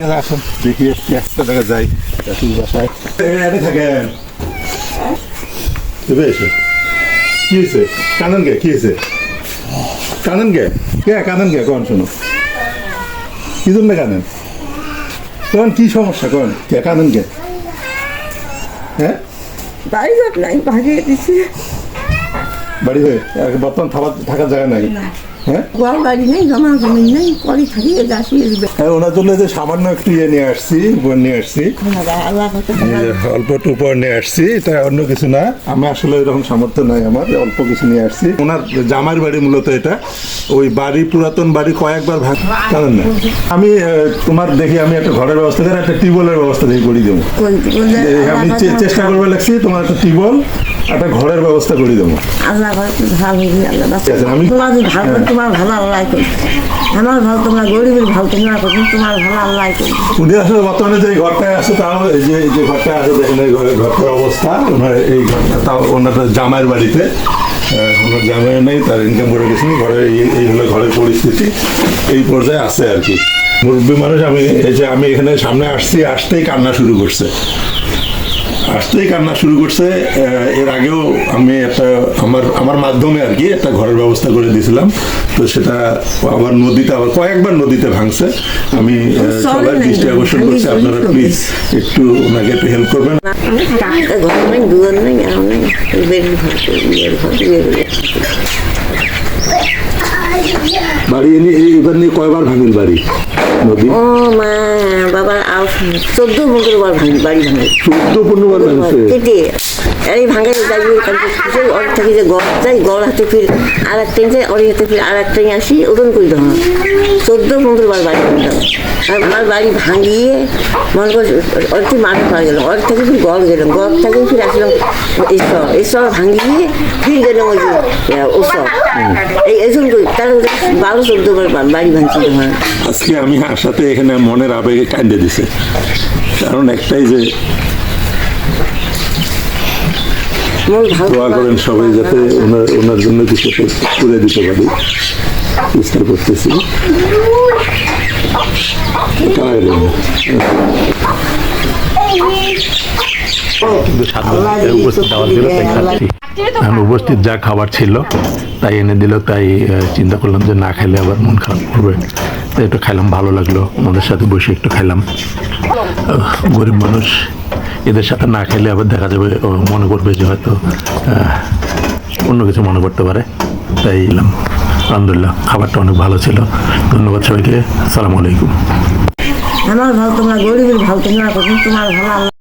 এখন দেখি একটু একটা জায়গা যাই চাষির বাসায় এটা থাকেন এবে এসে কি হয়েছে কানন গে কি হয়েছে কানন গে কে কানন গে কোন শোনো কি জন্য কানেন তখন কি সমস্যা কোন কে কানন গে হ্যাঁ বাড়ি ঘর নাই ভাগিয়ে দিছি বাড়ি হয়ে বর্তমান থাকা থাকার জায়গা নাই হ্যাঁ? ঘর বাড়ি নেই জমা জমি নেই করি থাকি যাচ্ছি হ্যাঁ ওনার জন্য যে সামান্য একটু ইয়ে নিয়ে আসছি উপর নিয়ে আসছি। আল্লাহ কত এই যে অল্প একটু উপর নিয়ে আসছি এটা অন্য কিছু না। আমি আসলে এরকম সামর্থ্য নাই আমার অল্প কিছু নিয়ে আসছি। ওনার জামার বাড়ি মূলত এটা। ওই বাড়ি পুরাতন বাড়ি কয়েকবার ভাগ জানেন না? আমি তোমার দেখি আমি একটা ঘরের ব্যবস্থা করে একটা টিউবওয়েলের ব্যবস্থা দেখি করে দেবো। আমি চেষ্টা করব লাগছি তোমার একটা টিউবওয়েল একটা ঘরের ব্যবস্থা করে দেবো। আল্লাহ ভালো আমি- ভালো তোমার ভালো আল্লাহ করি আমার ভালো, তোমরা গরিবের ভালো, তোমরা করো তোমার ভালো আল্লাহ করি উনি আসলে বর্তমানে যে ঘরটায় আছে তাও যে যে ঘরটা আছে, দেখেন এই ঘরের ঘরটার অবস্থা। ওনার এই ঘরটা, তাও ওনার জামাইয়ের বাড়িতে। ওনার জামাই নেই, তার ইনকাম করে গেছেন। ঘরে এই হলো ঘরের পরিস্থিতি। এই পর্যায়ে আছে আর কি। মুরব্বী মানুষ, আমি, এই যে আমি এখানে সামনে আসছি, আসতেই কান্না শুরু করছে। আসতেই কান্না শুরু করছে এর আগেও আমি একটা আমার আমার মাধ্যমে আর কি একটা ঘরের ব্যবস্থা করে দিয়েছিলাম তো সেটা আবার নদীতে আবার কয়েকবার নদীতে ভাঙছে আমি সবার দৃষ্টি আকর্ষণ করছি আপনারা প্লিজ একটু ওনাকে একটু হেল্প করবেন ঘর নেই দুয়ার নেই আর নেই ঘর ঘর বাড়ি এনে এবার নিয়ে কয়বার ভাঙিল বাড়ি? নদী? ও মা বাবা আর চোদ্দ পনেরো বার ভাঙি বাড়ি ভাঙিল চোদ্দ পনেরো বার ভাঙছে? এই ভাঙে যাই ওর থেকে যে গড় যাই, গড় হাতে ফির আর একটা যাই, ওর হাতে ফির আর একটা আসি ওরকম করে দেওয়া চোদ্দ, পনেরো বার বাড়ি ভাঙলাম আর আমার বাড়ি ভাঙিয়ে মনে কর ওর থেকে মাঠ পাওয়া গেল, ওর থেকে ফির গড় গেলাম, গড় থেকে ফির আসলাম ঈশ্বর ঈশ্বর ভাঙিয়ে ফির গেলাম ওই যে ওসব এই এরকম করি তাহলে বারো, চোদ্দ বার বাড়ি ভাঙছিল আমার। আজকে আমি আসাতে এখানে মনের আবেগে কান্দে দিছে। কারণ একটাই যে দোয়া করেন সবাই যাতে ওনার ওনার জন্য কিছু করে দিতে পারি। চেষ্টা করতেছি। কারা উপস্থিত যা খাবার ছিল, তাই এনে দিল, তাই চিন্তা করলাম যে না খেলে আবার মন খারাপ করবে। তাই একটু খাইলাম, ভালো লাগল। ওনাদের সাথে বসে একটু খাইলাম। গরিব মানুষ এদের সাথে না খেলে আবার দেখা যাবে মনে করবে যে হয়তো অন্য কিছু মনে করতে পারে। তাই এলাম। আলহামদুলিল্লাহ, খাবারটা অনেক ভালো ছিল। ধন্যবাদ সবাইকে। আসসালামু আলাইকুম। আমার ভালো তোমরা গরিবের ভালো তোমরা তোমার ভালো